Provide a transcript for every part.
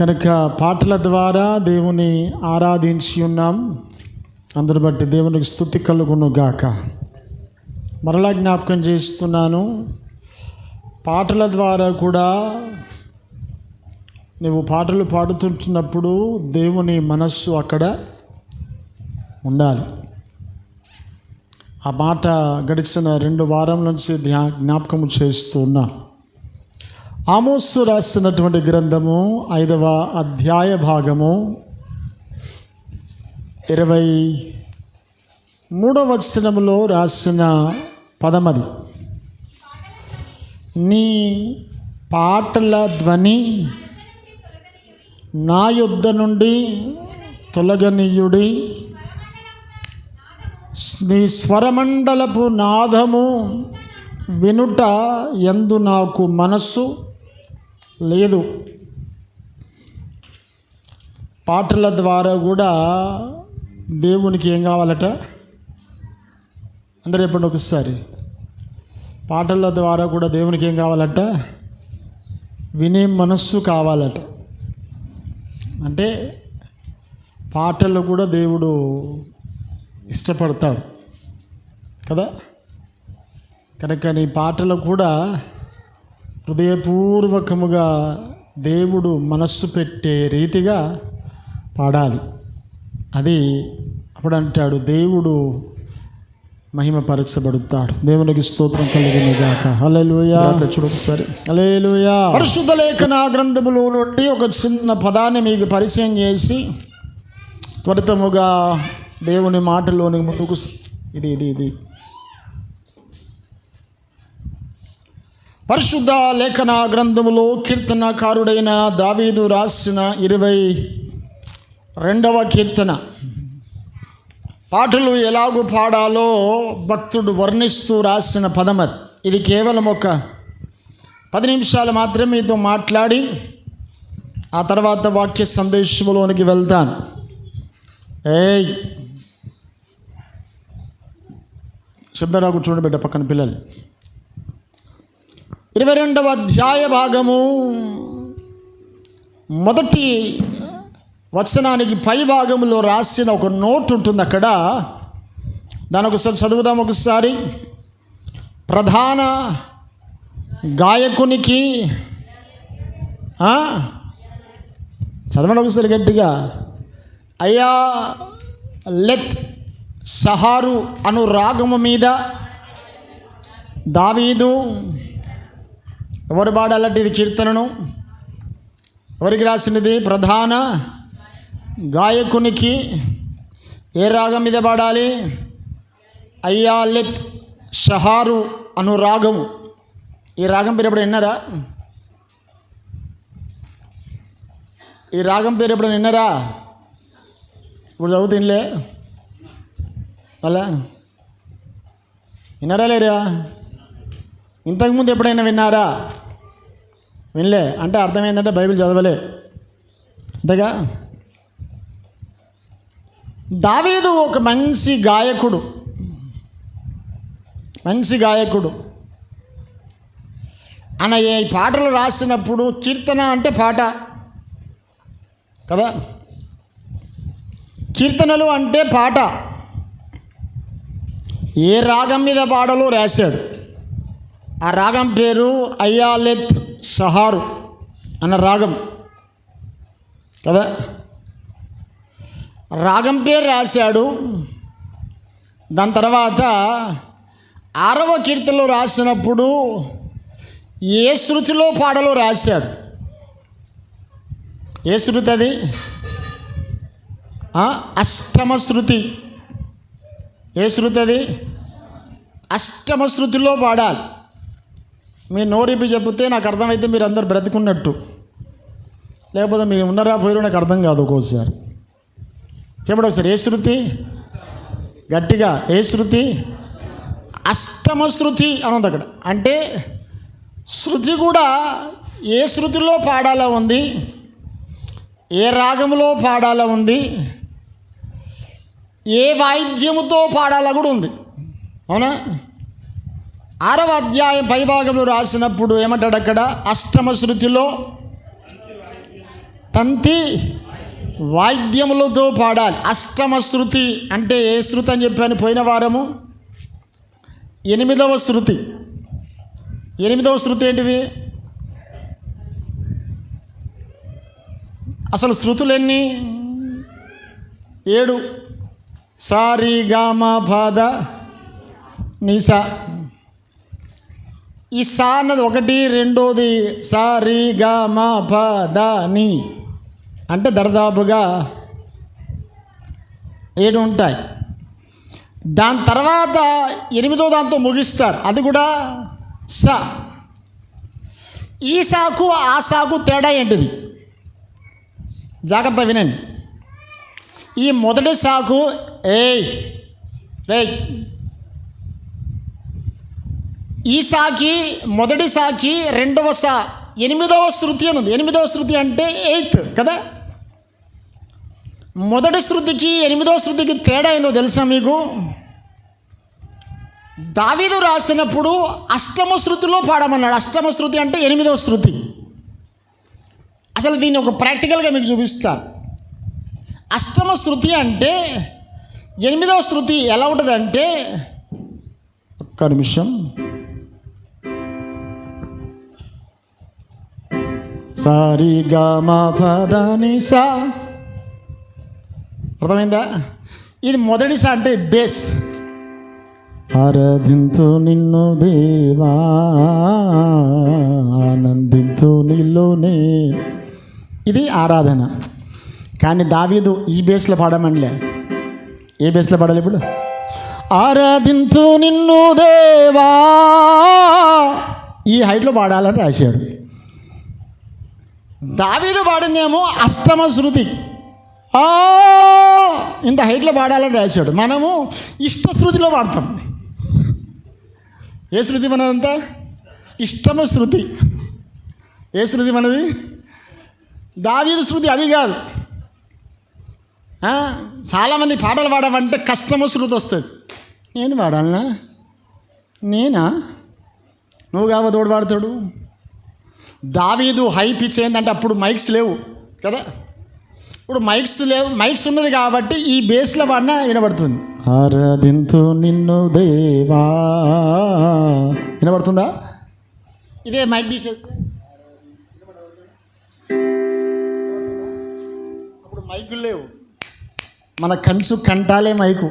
కనుక పాటల ద్వారా దేవుని ఆరాధించి ఉన్నాం. అందరు బట్టి దేవునికి స్థుతి కలుగును గాక. మరలా జ్ఞాపకం చేస్తున్నాను పాటల ద్వారా కూడా నువ్వు పాటలు పాడుతుంటున్నప్పుడు దేవుని మనస్సు అక్కడ ఉండాలి. ఆ మాట గడిచిన రెండు వారం నుంచి ధ్యా జ్ఞాపకం చేస్తున్నా. ఆమోసు రాసినటువంటి గ్రంథము ఐదవ అధ్యాయ భాగము ఇరవై మూడవ వచనములో రాసిన పదమది. నీ పాటల ధ్వని నా యుద్ధ నుండి తొలగనీయుడి నీ స్వరమండలపు నాదము వినుట ఎందు నాకు మనస్సు లేదు. పాటల ద్వారా కూడా దేవునికి ఏం కావాలట? అందరూ చెప్పండి ఒకసారి. పాటల ద్వారా కూడా దేవునికి ఏం కావాలట? వినే మనస్సు కావాలట. అంటే పాటలు కూడా దేవుడు ఇష్టపడతాడు. కదా? కనుక నీ పాటలు కూడా హృదయపూర్వకముగా దేవుడు మనస్సు పెట్టే రీతిగా పాడాలి. అది అప్పుడు అంటాడు దేవుడు మహిమపరచబడుతాడు. దేవునికి స్తోత్రం కలిగిన గాక. హల్లెలూయా. చూడు ఒకసారి. హల్లెలూయా. పరిశుద్ధ లేఖన గ్రంథములో నుండి ఒక చిన్న పదాన్ని మీకు పరిచయం చేసి త్వరితముగా దేవుని మాటలోని ముందుకు ఇది ఇది ఇది. పరిశుద్ధ లేఖన గ్రంథములో కీర్తనకారుడైన దావీదు రాసిన ఇరవై రెండవ కీర్తన. పాటలు ఎలాగూ పాడాలో భక్తుడు వర్ణిస్తూ రాసిన పదమది ఇది కేవలం ఒక పది నిమిషాలు మాత్రమే మీతో మాట్లాడి ఆ తర్వాత వాక్య సందేశంలోనికి వెళ్తాను. ఏయ్! శబ్దరాకు చూడండి పక్కన పిల్లలు. ఇరవై రెండవ అధ్యాయ భాగము. మొదటి వచనానికి పై భాగంలో రాసిన ఒక నోట్ ఉంటుంది అక్కడ. దాని ఒకసారి చదువుదాం ఒకసారి. ప్రధాన గాయకునికి చదవండి ఒకసారి గట్టిగా. అయా లెత్ సహారు అను రాగము మీద దావీదు ఎవరు పాడాలంటే ఇది కీర్తనను? ఎవరికి రాసినది? ప్రధాన గాయకునికి ఏ రాగం మీద పాడాలి? అయ్యాలెత్ షహారు అను రాగము. ఈ రాగం పేరు ఎప్పుడు విన్నారా? ఈ రాగం పేరు ఎప్పుడు విన్నారా? ఇప్పుడు చదువుతుందిలే అలా? విన్నారా లేరా? ఇంతకుముందు ఎప్పుడైనా విన్నారా? వినలే. అంటే అర్థం ఏంటంటే బైబిల్ చదవలే. అంతేగా? దావేదు ఒక మంచి గాయకుడు. మంచి గాయకుడు. ఆయన ఈ పాటలు రాసినప్పుడు కీర్తన అంటే పాట. కదా? కీర్తనలు అంటే పాట. ఏ రాగం మీద పాటలు రాశాడు? ఆ రాగం పేరు అయ్యాలెత్ సహారు అన్న రాగం. కదా? రాగం పేరు రాశాడు. దాని తర్వాత ఆరవ కీర్తనలో రాసినప్పుడు ఏ శృతిలో పాడలో రాశాడు? ఏ శృతి అది? అష్టమ శృతి. ఏ శృతి అది? అష్టమ శృతిలో పాడాలి. మీ నోరిపి చెప్తే నాకు అర్థమైతే మీరు అందరు బ్రతికున్నట్టు. లేకపోతే మీరు ఉన్నారా పోయారు నాకు అర్థం కాదు ఒక్కోసారి. చెప్పడం ఒకసారి ఏ శృతి? గట్టిగా ఏ శృతి? అష్టమ శృతి అని ఉంది అక్కడ. అంటే శృతి కూడా ఏ శృతిలో పాడాలా ఉంది ఏ రాగంలో పాడాలా ఉంది ఏ వాయిద్యముతో పాడాలా కూడా ఉంది. అవునా? ఆరవ అధ్యాయం పైభాగంలో రాసినప్పుడు ఏమంటాడు అక్కడ? అష్టమ శృతిలో తంతి వాయిద్యములతో పాడాలి. అష్టమ శృతి అంటే ఏ శృతి అని చెప్పాను పోయిన వారము? ఎనిమిదవ శృతి. ఎనిమిదవ శృతి ఏంటిది? అసలు శృతులు ఏడు. సారి గామ పద నీసా. ఈ సా అన్నది ఒకటి రెండోది సారి గామ పద ని. అంటే దరదాపుగా ఏడు ఉంటాయి. దాని తర్వాత ఎనిమిదో దాంతో ముగిస్తారు. అది కూడా స. ఈ సాకు ఆ సాకు తేడా ఏంటిది? జాగ్రత్త వినండి. ఈ మొదటి సాకు ఏయ్ రే ఈ సాకి మొదటి సాకి రెండవ సా ఎనిమిదవ శృతి అని ఉంది. ఎనిమిదవ శృతి అంటే ఎయిత్ కదా? మొదటి శృతికి ఎనిమిదవ శృతికి తేడా ఏందో తెలుసా మీకు? దావిదు రాసినప్పుడు అష్టమ శృతిలో పాడమన్నాడు. అష్టమ శృతి అంటే ఎనిమిదవ శృతి. అసలు దీన్ని ఒక ప్రాక్టికల్గా మీకు చూపిస్తాను అష్టమ శృతి అంటే ఎనిమిదవ శృతి ఎలా ఉంటుందంటే ఒక్క నిమిషం. సారి గామ పదని సా అర్థమైందా? ఇది మొదటి సా అంటే బేస్. ఆరాధించు నిన్ను దేవా ఆనందించు నిల్లోనే ఇది ఆరాధన. కానీ దావీదు ఈ బేస్లో పాడమనిలే ఏ బేస్లో పాడాలి ఇప్పుడు? ఆరాధించు నిన్ను దేవా. ఈ హైట్లో పాడాలని రాశాడు. దావీదు పాడినేమో అష్టమ శృతి. ఇంత హైట్లో పాడాలని రాశాడు. మనము ఇష్ట శృతిలో పాడతాం ఏ శృతి మనదంతా? ఇష్టమ శృతి. ఏ శృతి మనది? దావీదు శృతి అది కాదు. చాలామంది పాటలు పాడమంటే కష్టమ శృతి వస్తుంది. నేను పాడాలనా నేనా? నువ్వు కావ తోడు పాడతాడు దావీదు హై పిచ్ ఏంటంటే అప్పుడు మైక్స్ లేవు కదా? ఇప్పుడు మైక్స్ లేవు మైక్స్ ఉన్నది కాబట్టి ఈ బేస్లో పాడినా వినబడుతుంది. ఆరాధించు నిన్ను దేవా. వినబడుతుందా? ఇదే మైక్ తీసేస్తే. అప్పుడు మైకులు లేవు. మన కంచు కంటాలే మైకు.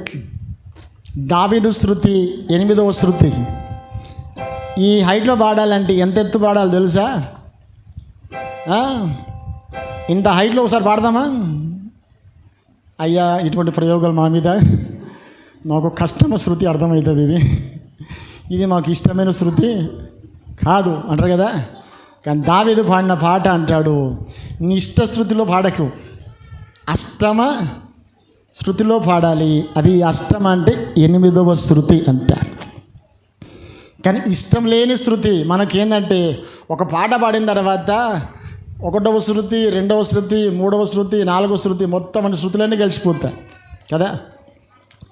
దావీదు శృతి ఎనిమిదవ శృతి. ఈ హైట్లో పాడాలంటే ఎంత ఎత్తు పాడాలి తెలుసా? ఇంత హైట్లో ఒకసారి పాడదామా? అయ్యా ఇటువంటి ప్రయోగాలు మా మీద మాకు కష్టమ శృతి అర్థమవుతుంది ఇది. ఇది మాకు ఇష్టమైన శృతి కాదు అంటారు కదా? కానీ దావేదు పాడిన పాట అంటాడు నీ ఇష్ట శృతిలో పాడకు. అష్టమ శృతిలో పాడాలి. అది అష్టమ అంటే ఎనిమిదవ శృతి అంట. కానీ ఇష్టం లేని శృతి మనకేందంటే ఒక పాట పాడిన తర్వాత ఒకటవ శృతి రెండవ శృతి మూడవ శృతి నాలుగవ శృతి మొత్తం అన్ని శృతులన్నీ కలిసిపోతాయి. కదా?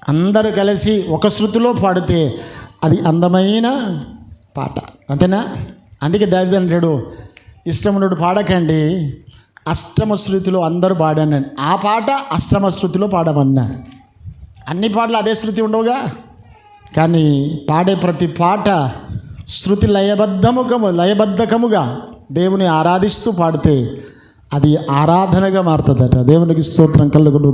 అందరూ కలిసి ఒక శృతిలో పాడితే అది అందమైన పాట. అంతేనా? అందుకే దావిద అంటాడు ఇష్టమునుడు పాడకండి అష్టమ శృతిలో అందరూ పాడాను ఆ పాట అష్టమ శృతిలో పాడమన్నాడు. అన్ని పాటలు అదే శృతి ఉండవుగా? కానీ పాడే ప్రతి పాట శృతి లయబద్ధముగా లయబద్ధకముగా దేవుని ఆరాధిస్తూ పాడితే అది ఆరాధనగా మారుతుందట. దేవునికి స్తోత్రం కలుగునుగా